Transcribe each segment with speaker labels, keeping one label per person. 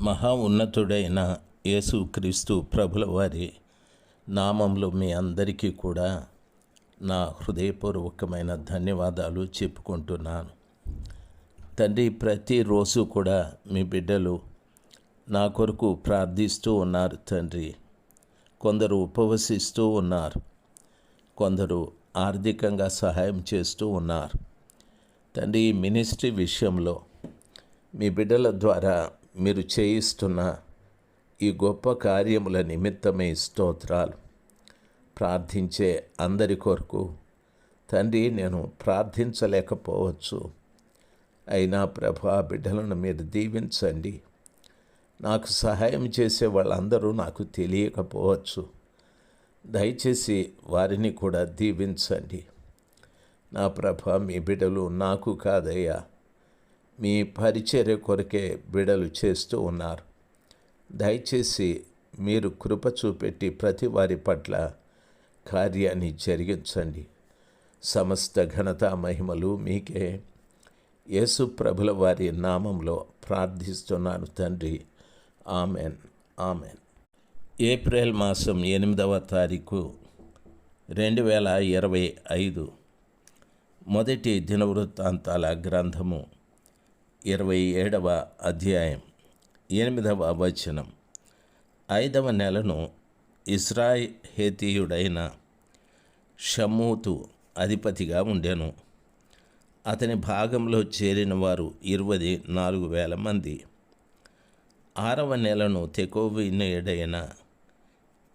Speaker 1: మహా ఉన్నతుడైన యేసుక్రీస్తు ప్రభుల వారి నామంలో మీ అందరికీ కూడా నా హృదయపూర్వకమైన ధన్యవాదాలు చెప్పుకుంటున్నాను. తండ్రి ప్రతిరోజు కూడా మీ బిడ్డలు నా కొరకు ప్రార్థిస్తూ ఉన్నారు తండ్రి. కొందరు ఉపవసిస్తూ ఉన్నారు. కొందరు ఆర్థికంగా సహాయం చేస్తూ ఉన్నారు. తండ్రి మినిస్ట్రీ విషయంలో మీ బిడ్డల ద్వారా మీరు చేయిస్తున్న ఈ గొప్ప కార్యముల నిమిత్తమే స్తోత్రాలు. ప్రార్థించే అందరి కొరకు తండ్రి నేను ప్రార్థించలేకపోవచ్చు. అయినా ప్రభా బిడ్డలను మీరు దీవించండి. నాకు సహాయం చేసే వాళ్ళందరూ నాకు తెలియకపోవచ్చు. దయచేసి వారిని కూడా దీవించండి. నా ప్రభ మీ బిడ్డలు నాకు కాదయ్యా. మీ పరిచర్య కొరకే బిడలు చేస్తూ ఉన్నారు. దయచేసి మీరు కృప చూపెట్టి ప్రతి వారి పట్ల కార్యాన్ని జరిగించండి. సమస్త ఘనత మహిమలు మీకే. యేసు ప్రభుల వారి నామంలో ప్రార్థిస్తున్నాను తండ్రి. ఆమెన్. ఆమెన్. ఏప్రిల్ మాసం ఎనిమిదవ తారీఖు రెండు వేల ఇరవై ఐదు. మొదటి దినవృత్తాంతాల గ్రంథము ఇరవై ఏడవ అధ్యాయం ఎనిమిదవ వచనం. ఐదవ నెలను ఇస్రాయ్ హేతీయుడైన షమూతు అధిపతిగా ఉండెను. అతని భాగంలో చేరిన వారు ఇరవై నాలుగు వేల మంది. ఆరవ నెలను తెకోవినయుడైన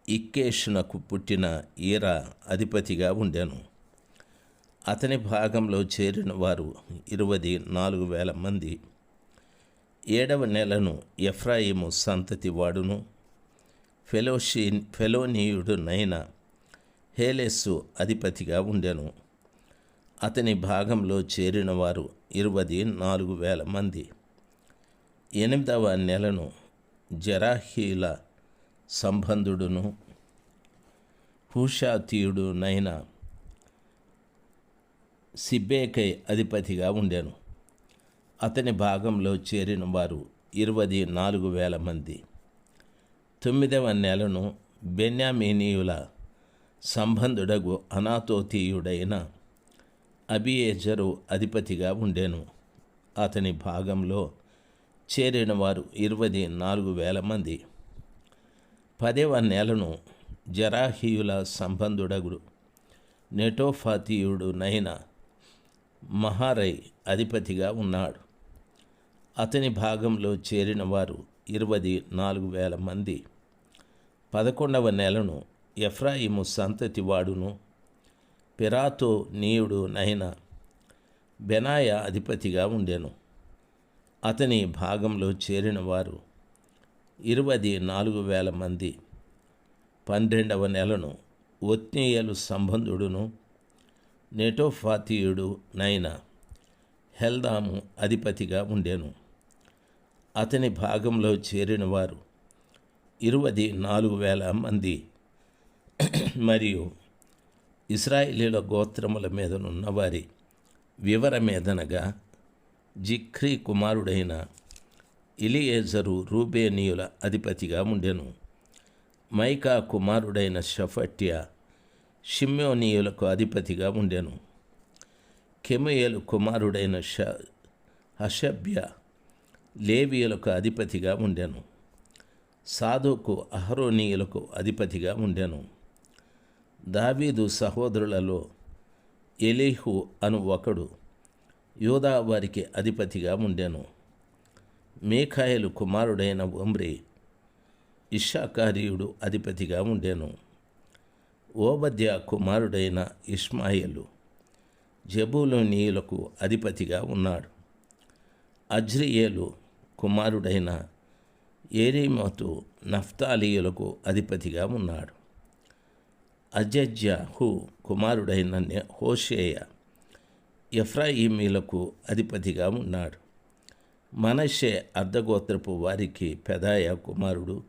Speaker 1: ఇక్కేషునకు పుట్టిన ఈరా అధిపతిగా ఉండెను. అతని భాగంలో చేరిన వారు ఇరవై నాలుగు వేల మంది. ఏడవ నెలను ఎఫ్రాయిము సంతతి వాడును. ఫెలోషీ ఫెలోనీయుడునైన హేలెస్సు అధిపతిగా ఉండెను. అతని భాగంలో చేరిన వారు ఇరవై నాలుగు వేల మంది. ఎనిమిదవ నెలను జరాహీల సంబంధుడును. హూషాతీయుడునైన సిబ్బేకై అధిపతిగా ఉండాను. అతని భాగంలో చేరిన వారు ఇరవై నాలుగు వేల మంది. తొమ్మిదవ నెలను బెన్యామీనీయుల సంబంధుడగు అనాథోతీయుడైన అబియేజరు అధిపతిగా ఉండేను. అతని భాగంలో చేరిన వారు ఇరవై నాలుగు వేల మంది. పదవ నెలను జరాహీయుల సంబంధుడగుడు నెటోఫాతీయుడునైన మహారై అధిపతిగా ఉన్నాడు. అతని భాగంలో చేరిన వారు ఇరవై నాలుగు వేల మంది. పదకొండవ నెలను ఎఫ్రాయిము సంతతి వాడును. పిరాతో నీయుడు నైన బెనాయ అధిపతిగా ఉండెను. అతని భాగంలో చేరిన వారు ఇరవై నాలుగు వేల మంది. పన్నెండవ నెలను ఒత్నీయలు సంబంధుడును. నెటోఫాతీయుడు నైన హెల్దాము అధిపతిగా ఉండెను. అతని భాగంలో చేరిన వారు ఇరవై నాలుగు వేల మంది. మరియు ఇస్రాయిలీల గోత్రముల మీదనున్న వారి జిఖ్రీ కుమారుడైన ఇలియేజరు రూబేనియుల అధిపతిగా ఉండెను. మైకా కుమారుడైన షఫట్య షిమ్యోనీయులకు అధిపతిగా ఉండెను. కెమయలు కుమారుడైన ష హషభ్య లేవియులకు అధిపతిగా ఉండెను. సాధుకు అహరోనీయులకు అధిపతిగా ఉండెను. దావీదు సహోదరులలో ఎలీహు అను ఒకడు యోధా వారికి అధిపతిగా ఉండెను. మేఖాయలు కుమారుడైన ఒమ్రి ఇషాకార్యుడు అధిపతిగా ఉండెను. ఓబద్య కుమారుడైన ఇస్మాయిలు జబూలోనీయులకు అధిపతిగా ఉన్నాడు. అజ్రియేలు కుమారుడైన ఏరీమతు నఫ్తాలీయులకు అధిపతిగా ఉన్నాడు. అజజ్య హు కుమారుడైన హోషేయ ఎఫ్రాయిమీలకు అధిపతిగా ఉన్నాడు. మనషే అర్ధగోత్రపు వారికి పెదాయ కుమారుడు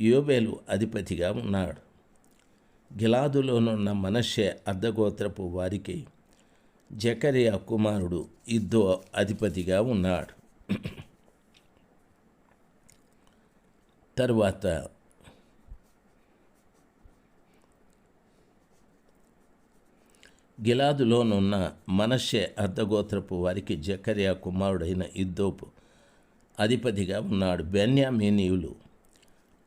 Speaker 1: యోబేలు అధిపతిగా ఉన్నాడు. గిలాదులోనున్న మనషే అర్ధగోత్రపు వారికి జకరియా కుమారుడు ఇద్దో అధిపతిగా ఉన్నాడు. తరువాత గిలాదులోనున్న మనషే అర్ధగోత్రపు వారికి జకరియా కుమారుడైన ఇద్దోపు అధిపతిగా ఉన్నాడు. బెన్యామీనీయులు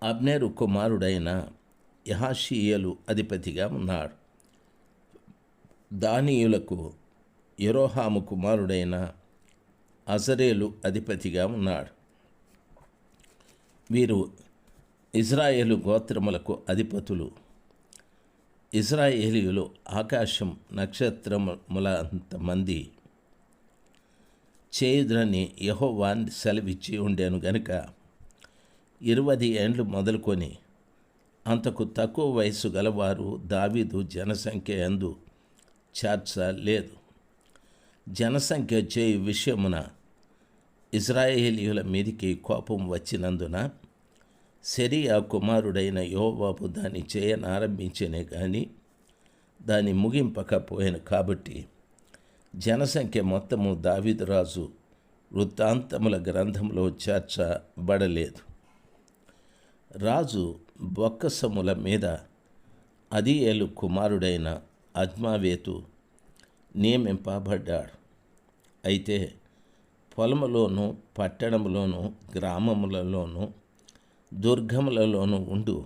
Speaker 1: అబ్నేరు కుమారుడైన యహాషీయలు అధిపతిగా ఉన్నాడు. దానీయులకు యెరోహాము కుమారుడైన అజరేలు అధిపతిగా ఉన్నాడు. వీరు ఇజ్రాయేలు గోత్రములకు అధిపతులు. ఇజ్రాయేలీయులు ఆకాశం నక్షత్రముల అంతమంది చేయుద్రని యహోవాన్ సెలవిచ్చి ఉండేను గనుక ఇరవై ఏండ్లు మొదలుకొని అంతకు తక్కువ వయసు గలవారు దావీదు జనసంఖ్య ఎందు చేర్చలేదు. జనసంఖ్య చేయు విషయమున ఇజ్రాయేలీయుల మీదికి కోపం వచ్చినందున సెరియా కుమారుడైన యోవాబు దాన్ని చేయనారంభించనే కానీ దాన్ని ముగింపకపోయాను కాబట్టి జనసంఖ్య మొత్తము దావిదరాజు వృత్తాంతముల గ్రంథంలో చేర్చబడలేదు. రాజు బొక్కసముల మీద అదియేలు కుమారుడైన అజ్మావేతు నియమింపబడ్డాడు. అయితే పొలములోనూ పట్టణములోనూ గ్రామములలోనూ దుర్గములలోనూ ఉండు.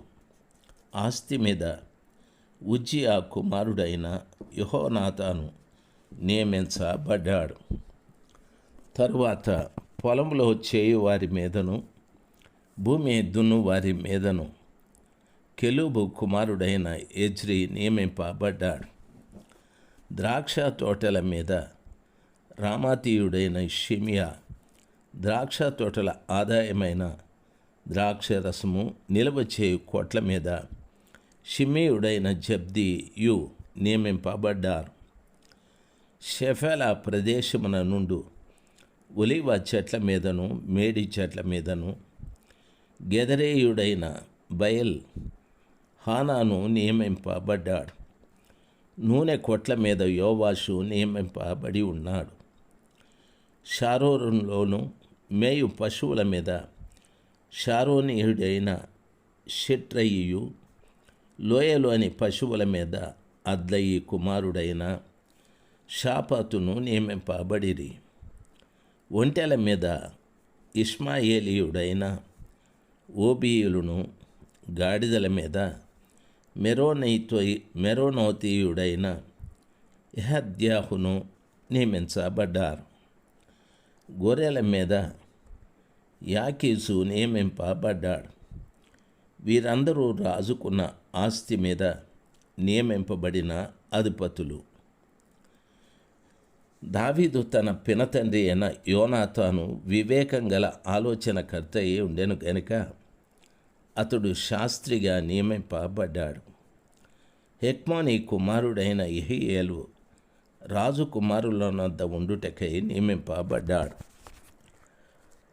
Speaker 1: ఆస్తి మీద ఉజ్జియా కుమారుడైన యహోనాథాను నియమించబడ్డాడు. తరువాత పొలంలో చేయువారి మీదను భూమి దున్ను వారి మీదను కెలుబు కుమారుడైన ఎజ్రి నియమింపబడ్డాడు. ద్రాక్ష తోటల మీద రామాతీయుడైన షిమియా ద్రాక్ష తోటల ఆదాయమైన ద్రాక్ష రసము నిల్వ చేయు కోట్ల మీద షిమియుడైన జబ్ది యు నియమింపబడ్డారు. షెఫెల ప్రదేశమున నుండు ఒలివ చెట్ల మీదను మేడి చెట్ల మీదను గెదరేయుడైన బయల్ హానాను నియమింపబడ్డాడు. నూనె కొట్ల మీద యోవాషు నియమింపబడి ఉన్నాడు. షారోరులోను మేయు పశువుల మీద షారోనీయుడైన షిట్రయ్యు లోయలోని పశువుల మీద అద్లయి కుమారుడైన షాపాతును నియమింపబడిరి. ఒంటెల మీద ఇస్మాయేలీయుడైన ఓబీయులను గాడిదల మీద మెరోనైతో మెరోనోతీయుడైన యహద్యాహును నియమించబడ్డారు. గొర్రెల మీద యాకీసు నియమింపబడ్డాడు. వీరందరూ రాజుకున్న ఆస్తి మీద నియమింపబడిన అధిపతులు. దావీదు తన పినతండ్రి అయిన యోనాతాను వివేకం గల ఆలోచనకర్త అయి ఉండెను గనుక అతడు శాస్త్రిగా నియమింపబడ్డాడు. హెక్మాని కుమారుడైన ఇహియేలు రాజు కుమారులనొద్ద ఉండుటకై నియమింపబడ్డాడు.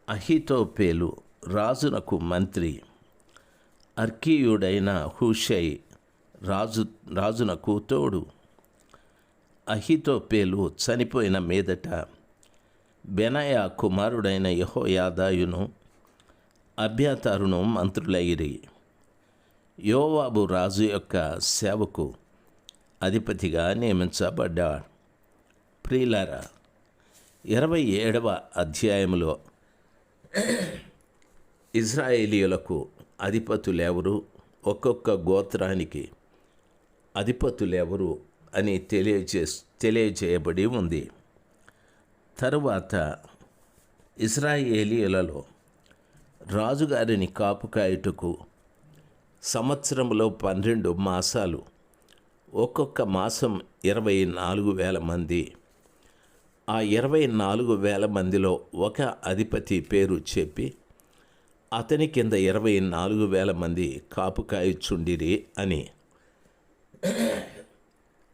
Speaker 1: అహితోపేలు రాజునకు మంత్రి అర్కీయుడైన హుషై రాజు రాజునకు తోడు. అహితోపేలు చనిపోయిన మీదట బెనయా కుమారుడైన యహోయాదాయును అభ్యతరుణం మంత్రులైరి. యోవాబు రాజు యొక్క సేవకు అధిపతిగా నియమించబడ్డాడు ప్రియులారా ఇరవై ఏడవ అధ్యాయంలో ఇజ్రాయేలీయులకు అధిపతులెవరు? ఒక్కొక్క గోత్రానికి అధిపతులెవరు అని తెలియజే తెలియజేయబడి ఉంది. తరువాత ఇజ్రాయేలీయులలో రాజుగారిని కాపు కాయుటకు సంవత్సరంలో పన్నెండు మాసాలు ఒక్కొక్క మాసం ఇరవై నాలుగు వేల మంది. ఆ ఇరవై నాలుగు వేల మందిలో ఒక అధిపతి పేరు చెప్పి అతని కింద ఇరవై నాలుగు వేల మంది కాపు కాయుచుండిరి అని.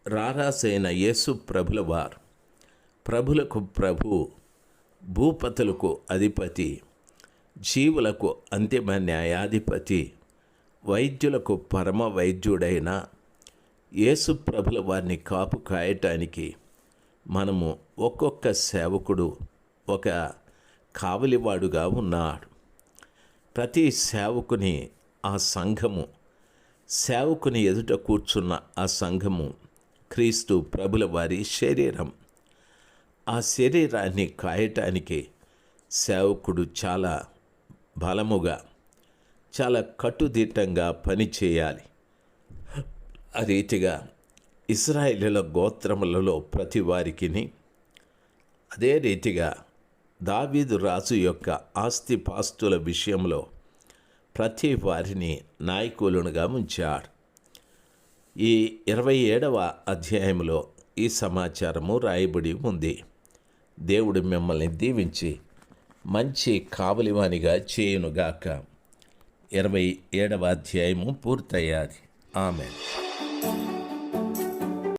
Speaker 1: రారాసైన యేసు ప్రభుల వారు ప్రభులకు ప్రభు భూపతులకు అధిపతి జీవులకు అంతిమ న్యాయాధిపతి వైద్యులకు పరమ వైద్యుడైన యేసు ప్రభుల వారిని కాపు కాయటానికి మనము ఒక్కొక్క సేవకుడు ఒక కావలివాడుగా ఉన్నాడు. ప్రతి సేవకుని ఆ సంఘము సేవకుని ఎదుట కూర్చున్న ఆ సంఘము క్రీస్తు ప్రభుల వారి శరీరం. ఆ శరీరాన్ని కాయటానికి సేవకుడు చాలా బలముగా చాలా కట్టుదిట్టంగా పనిచేయాలి ఆ రీతిగా ఇస్రాయేలీల గోత్రములలో ప్రతి వారికిని అదే రీతిగా దావీదు రాజు యొక్క ఆస్తిపాస్తుల విషయంలో ప్రతి వారిని నాయకులుగా ఉంచాడు. ఈ ఇరవై ఏడవ అధ్యాయంలో ఈ సమాచారము రాయబడి ఉంది. దేవుడు మిమ్మల్ని దీవించి మంచి కావలివానిగా చేయునుగాక. ఇరవై ఏడవ అధ్యాయము పూర్తయ్యాది. ఆమె